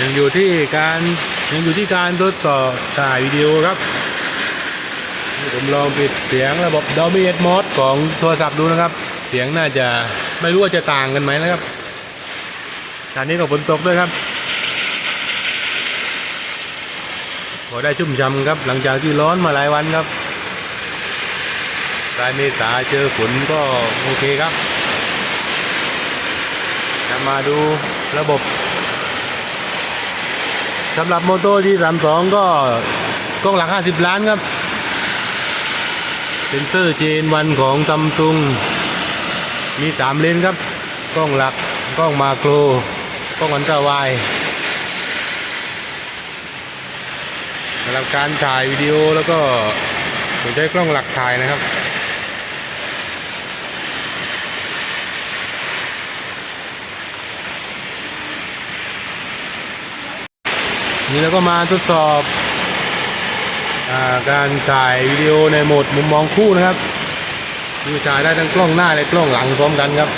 ยังอยู่ที่การยังอยู่ที่การทดสอบถ่ายวิดีโอครับผมลองปิดเสียงระบบ Dolby Atmos ของโทรศัพท์ดูนะครับ เสียงน่าจะไม่รู้ว่าจะต่างกันไหมนะครับตอนนี้ก็ฝนตกด้วยครับพอได้ชุ่มฉ่ำครับ หลังจากที่ร้อนมาหลายวันครับปลายเมษาเจอฝนก็โอเคครับจะมาดูระบบ สำหรับโมโต้ที่32 ก็กล้องหลัก50 ล้านครับ เซนเซอร์เจนวันของซัมซุงมี 3 เลนครับ กล้องหลัก กล้องมาโคร กล้องอันตราวด์สำหรับการถ่ายวิดีโอแล้วก็ผมใช้กล้องหลักถ่ายนะครับ นี่เราก็มาทดสอบอาการถ่ายวิดีโอในโหมดมุมมองคู่นะครับคือถ่ายได้ทั้งกล้องหน้าและกล้องหลังพร้อมกันครับ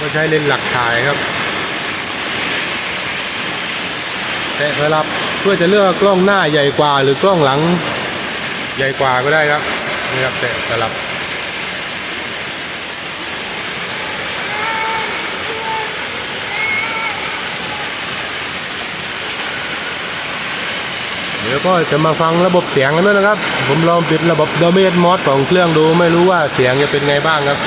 ก็ใช้เลนส์หลักถ่ายครับแต่สำหรับเพื่อจะเลือกกล้องหน้าใหญ่กว่าหรือกล้องหลังใหญ่กว่าก็ได้ครับนี่ครับแต่สลับ เดี๋ยวก็จะมาฟังระบบเสียงกันด้วยนะครับ ผมลองปิดระบบ Dolby Atmos ของเครื่องดูไม่รู้ว่าเสียงจะเป็นไงบ้างครับ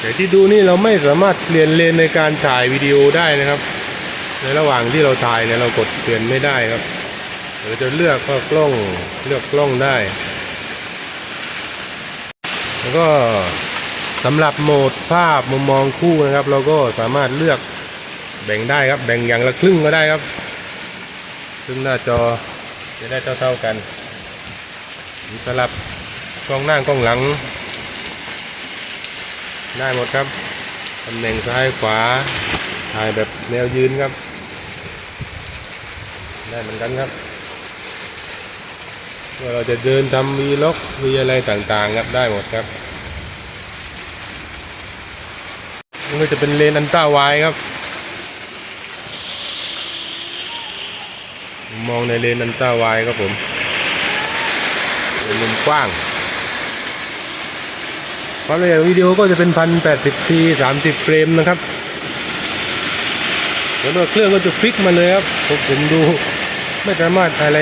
แต่ที่ดูนี่เราไม่สามารถเปลี่ยนเลนในการถ่ายวิดีโอได้นะครับ ในระหว่างที่เราถ่ายเนี่ยเรากดเปลี่ยนไม่ได้ครับเราจะเลือกก็กล้องเลือกกล้องได้ แล้วก็สำหรับโหมดภาพมุมมองคู่นะครับ เราก็สามารถเลือกแบ่งได้ครับ แบ่งอย่างละครึ่งก็ได้ครับครึ่งหน้าจอจะได้เท่าๆกันสำหรับกล้องหน้ากล้องหลัง ได้หมดครับตำแหน่งซ้ายขวาถ่ายแบบแนวยืนครับ ได้เหมือนกันครับว่าเราจะเดินทำวีล็อกวีอะไรต่างๆครับได้หมดครับมันก็จะเป็นเลนอันต้าไวายครับ มองในเลนอันต้าไวายครับผมเป็นมุมกว้างความละเอียดวิดีโอก็จะเป็นพันแปดสิบทีสามสิบเฟรมนะครับแล้วเครื่องก็จะฟิกมาเลยครับผมผมดู ไม่สามารถอะไร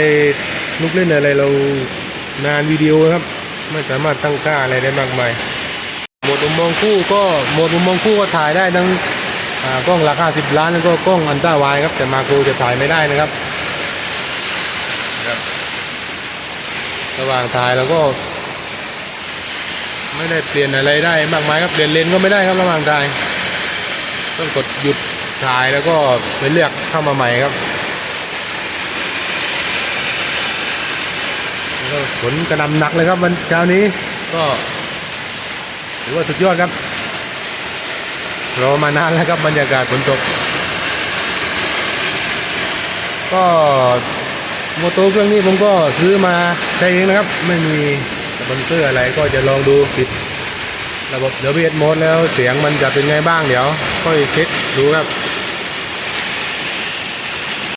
ลูกเล่นอะไรเรานานวิดีโอครับ ไม่สามารถตั้งค่าอะไรได้มากมายโหมดมุมมองคู่ก็โหมดมุมมองคู่ก็ถ่ายได้ทั้งอ่ากล้องราคาสิบล้านแล้วก็กล้องอันต้าไวด์ครับ แต่มาโครจะถ่ายไม่ได้นะครับครับระหว่างถ่ายเราก็ ไม่ได้เปลี่ยนอะไรได้มากมายครับเปลี่ยนเลนก็ไม่ได้ครับระหว่างถ่ายต้องกดหยุดถ่ายแล้วก็ไปเลือกเข้ามาใหม่ครับแล้ว ก็ฝนกระหนำหนักเลยครับวันเช้านี้ก็ถือว่าสุดยอดครับรอมานานแล้วครับบรรยากาศฝนตก ก็โมโตเครื่องนี้ผมก็ซื้อมาใช้เองนะครับ ไม่มีสปอนเซอร์อะไรก็จะลองดูปิด ระบบเดบิวต์โหมดแล้วเสียงมันจะเป็นไงบ้างเดี๋ยว ค่อยเช็คดูครับ